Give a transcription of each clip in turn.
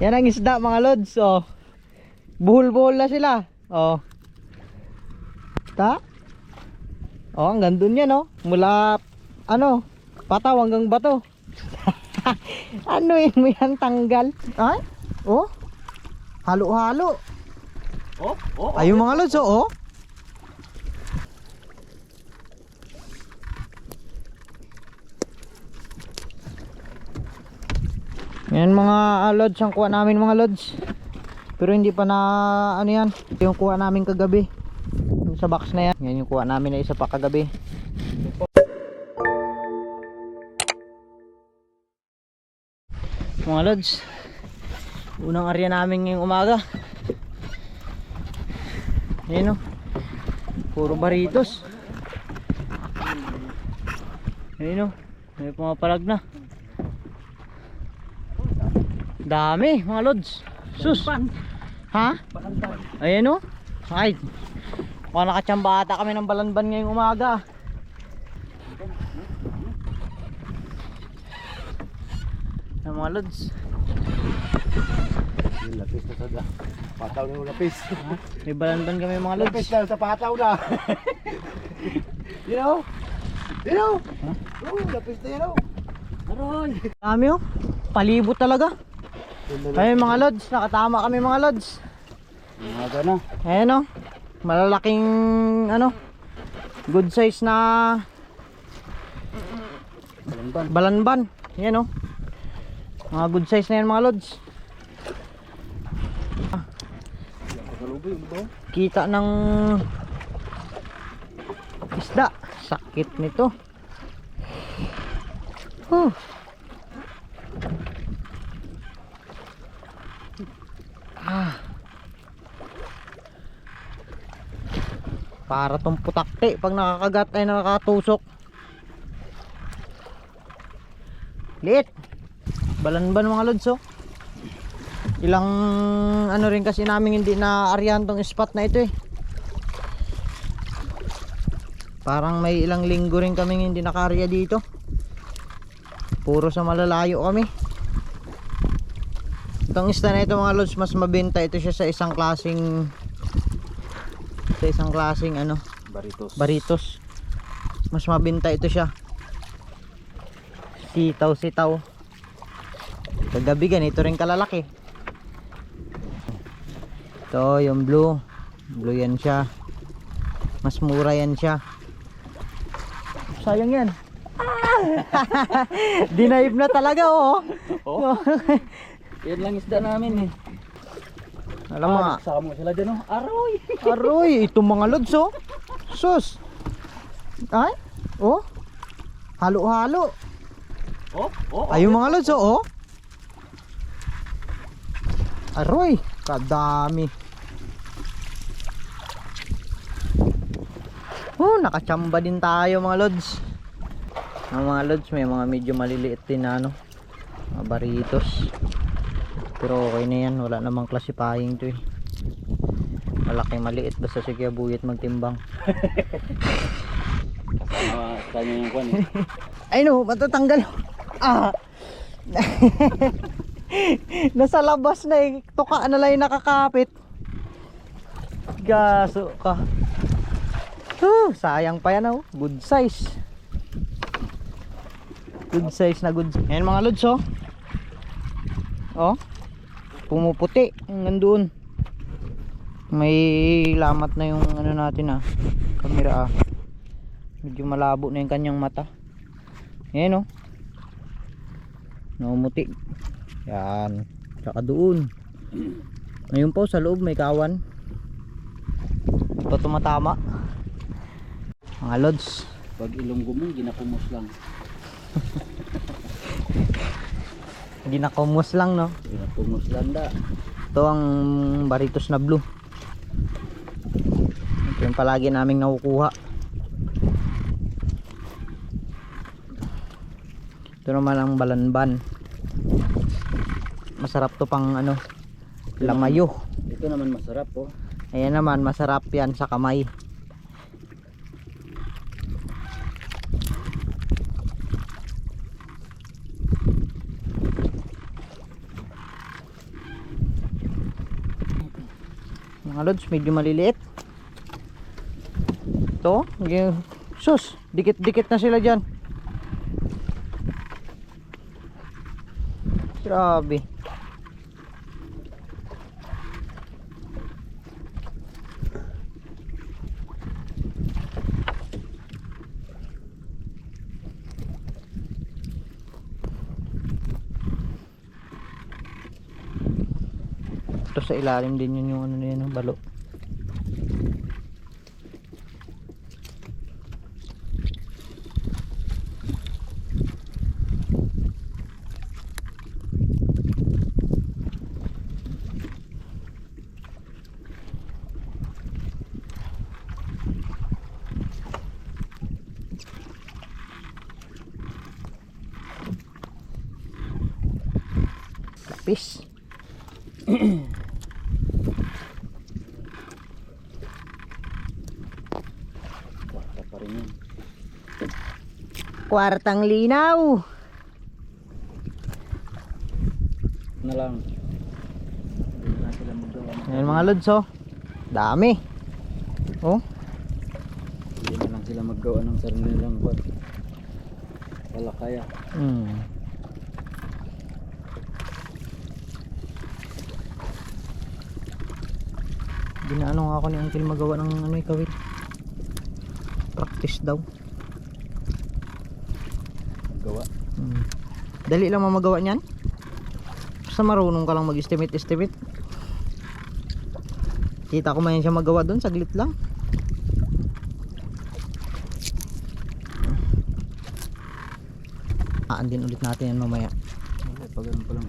Yan ang isda mga lods. Oh. Buhol-buhol na sila. Oh. Ta? Oh, hanggang dun yan oh. Mula ano, pataw hanggang bato. ano yun mo yan tanggal? Ay? Oh. Halo-halo. Oh, oh, Ayun mga lods oh. oh. Yan mga ah, lods ang kuha namin mga lods. Pero hindi pa na ano yan. Yung kuha namin kagabi. Yung sa box na yan. Yan yung kuha namin na isa pa kagabi. Mga lods. Unang area namin ngayong umaga. Ayan o. Puro baritos. Ayan o. May pumapalag na. Dami mga lods. Sus. Ha? Ayan o. Ay. Mukhang nakachamba ata kami ng balanban ngayong umaga. Ayan mga lods. Yung lapis na sada. Pataw na yung lapis. May balanban kami mga lods. Lapis na sa pataw na. you know? You know? Oh, lapis na yun oh. Aroy. Dami oh. Palibot talaga. Ayun mga lods, nakatama kami mga lods. Umaga na. Ayan oh. Malalaking ano good size na Balanban. balanban. Ayan oh. Mga good size na yan mga lods. Kita ng isda. Sakit nito. Huh. Ah. Para tong putakte pag nakakagat ay nakakatusok. Liit. Balanban mga lods oh. Ilang ano rin kasi namin hindi na aryan tong spot na ito eh. Parang may ilang linggo rin kaming hindi nakarya dito. Puro sa malalayo kami. Itong isda na ito mga lods mas mabenta ito siya sa isang klasing sa isang klasing ano Baritos. baritos. Mas mabenta ito siya. Sitaw sitaw. Kagabi ganito rin kalalaki. Ito yung blue. Blue yan siya. Mas mura yan siya. Sayang yan. Dinaib na talaga oh. Oh. Yan lang isda namin eh. Alam mo nga. Saka mo sila dyan oh. Aroy. Aroy, itong mga lods oh. Sus. Ay, oh. Halo-halo. Oh, oh. Ayun mga lods oh. oh. Aroy, kadami. Oh, nakachamba din tayo mga lods. Ang mga lods may mga medyo maliliit din na ano. Mga baritos. Pero okay na yan, wala namang classifying to eh. Malaki maliit basta si Kuya Buyet magtimbang. Ah, kanya yung kwan eh. Ay no, matatanggal. Ah. Nasa labas na eh. Tuka na lang yung nakakapit. Gaso ka. Huh, sayang pa yan oh. Good size. Good size na good. Ayan mga lods oh. Oh. Pumuputi. Hanggang doon. May lamat na yung ano natin ah. Kamera ah. Medyo malabo na yung kanyang mata. Ayan oh. Naumuti. Yan. Tsaka doon. Ngayon po sa loob may kawan. Ito tumatama. Mga lods. Pag ilonggo mo, ginapumos lang. Ginakumos lang no. Ginapumos lang da. Ito ang baritos na blue. Ito yung palagi naming nakukuha. Ito naman ang balanban. Masarap to pang ano, lamayo. Ito naman masarap oh. Ayan naman, masarap yan sa kamay. Mga lods, medyo maliliit. Ito, yung sus, dikit-dikit na sila dyan. Grabe. Ilalim din yun yung ano na yun, balo. Lapis. Basta pa rin yun. Kwartang linaw. Na lang. Sila magawa. Ayan mga lods oh. Dami. Oh, Hindi na lang sila maggawa ng sarili nilang kwan. Wala kaya. Hmm. Ginaano nga ako ni Uncle magawa ng ano eh, kawil. Practice daw. Maggawa. Hmm. Dali lang mamagawa niyan. Basta marunong ka lang mag-estimate estimate. Kita ko man yan siya magawa doon, saglit lang. Aandin ulit natin yan mamaya. Wala pa ganun pa lang.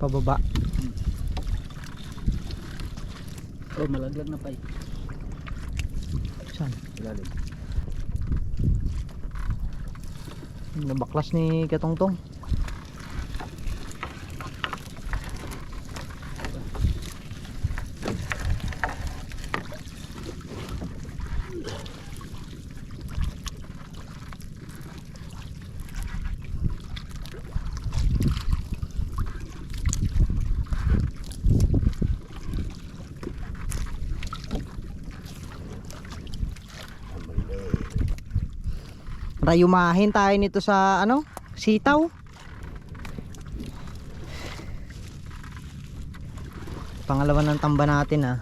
Pababa. Oh, malaglag na pa eh. Saan? Ilalim. Nabaklas ni Katongtong. Rayumahin tayo nito sa ano? Sitaw. Pangalawa ng tamba natin ah.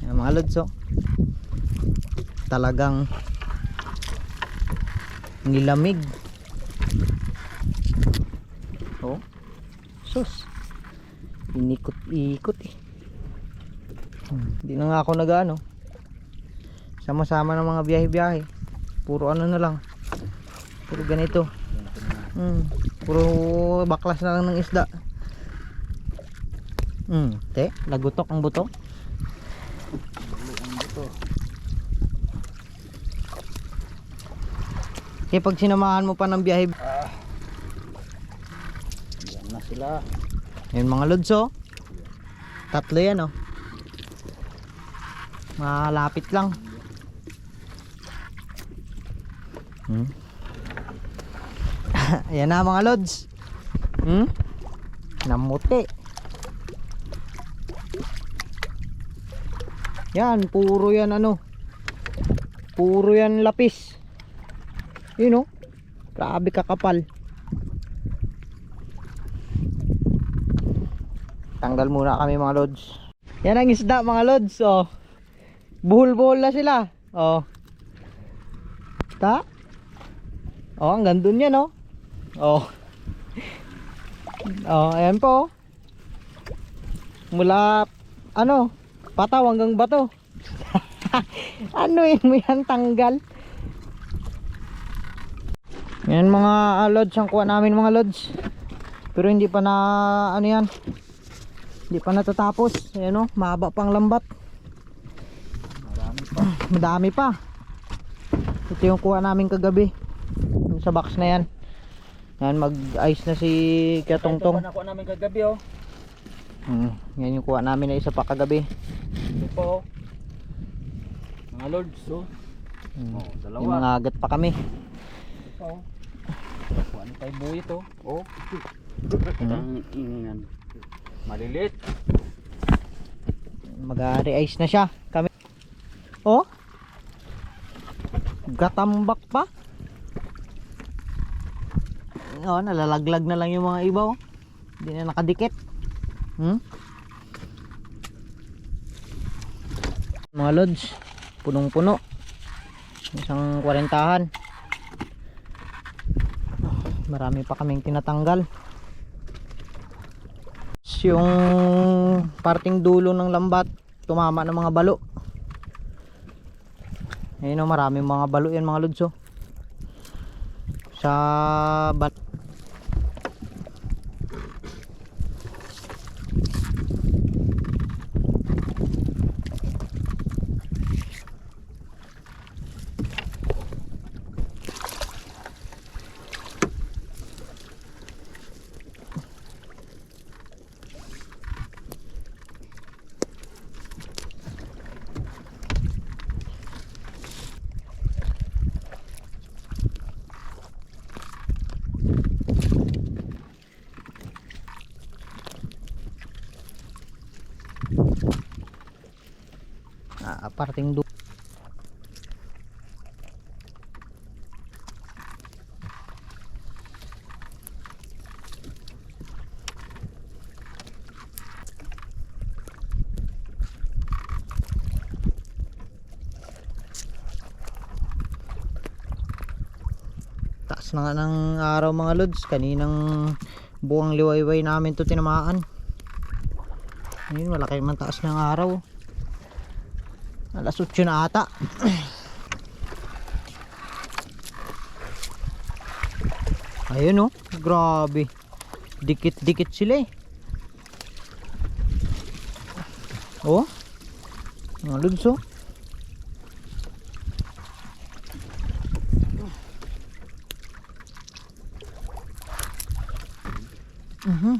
Yan mga lods oh. Talagang nilamig. Oh. Sus. Inikot-ikot eh. Hmm, Hindi na nga ako nag-ano. Sama-sama ng mga biyahe-biyahe. Puro ano na lang. Puro ganito. Hmm. Puro baklas na lang ng isda. Hmm. Te, lagutok ang buto. Ang buto. Kaya pag sinamahan mo pa ng biyahe, Ah. Yan na sila. yun mga lods oh. Tatlo yan oh. Malapit lang. Hmm. Ayan na mga lods. Hmm? Namuti. Yan, puro yan ano. Puro yan lapis. Yun oh. Grabe kakapal. Tanggal muna kami mga lods. Yan ang isda mga lods. Oh. Buhol-buhol na sila. Oh. Ta? Oh, ang gandun yan oh. Oh. Oh, ayan po. oh. Mula ano, pataw hanggang bato. ano yun mo yan tanggal? Yan mga ah, lods ang kuha namin mga lods. Pero hindi pa na ano yan. Hindi pa natatapos. Ayan o, mahaba pang lambat. Marami pa. Madami pa. Ito yung kuha namin kagabi. Yung sa box na yan. Yan, mag-ice na si Katongtong. Ito pa nakuha namin kagabi oh. Hmm, yan yung kuha namin na isa pa kagabi. Ito po oh. Mga lords oh. Hmm. Oh, dalawa. Yung mga agat pa kami. Ito oh. Kuha ni tayo buhit oh. Oh. Hmm. Ang ingan. Malilit. Mag-re-ice na siya. Kami. Oh. Gatambak pa. Oh, nalalaglag na lang yung mga iba oh. Hindi na nakadikit. Hmm? Mga lods, punong-puno. Isang kwarentahan. Marami pa kaming tinatanggal. Yung parting dulo ng lambat, tumama ng mga balo. Ayun o, maraming mga balo yan mga lods oh. Sa bat ah, parting dulo. taas na nga ng araw mga lods kaninang buwang liwayway namin to tinamaan ayun malaki man taas ng araw alas 8 na ata. Ayun oh. Grabe. Dikit dikit sila eh. Oh. Mga lods oh. Mhm.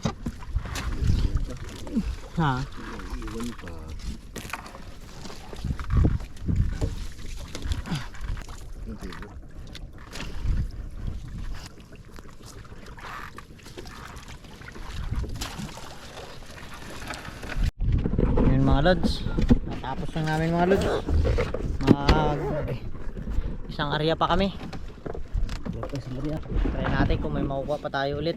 Ha. Iwan pa. Hindi. Yun mga lods. Natapos na namin mga lods. Mag isang area pa kami. Try natin kung may makukuha pa tayo ulit.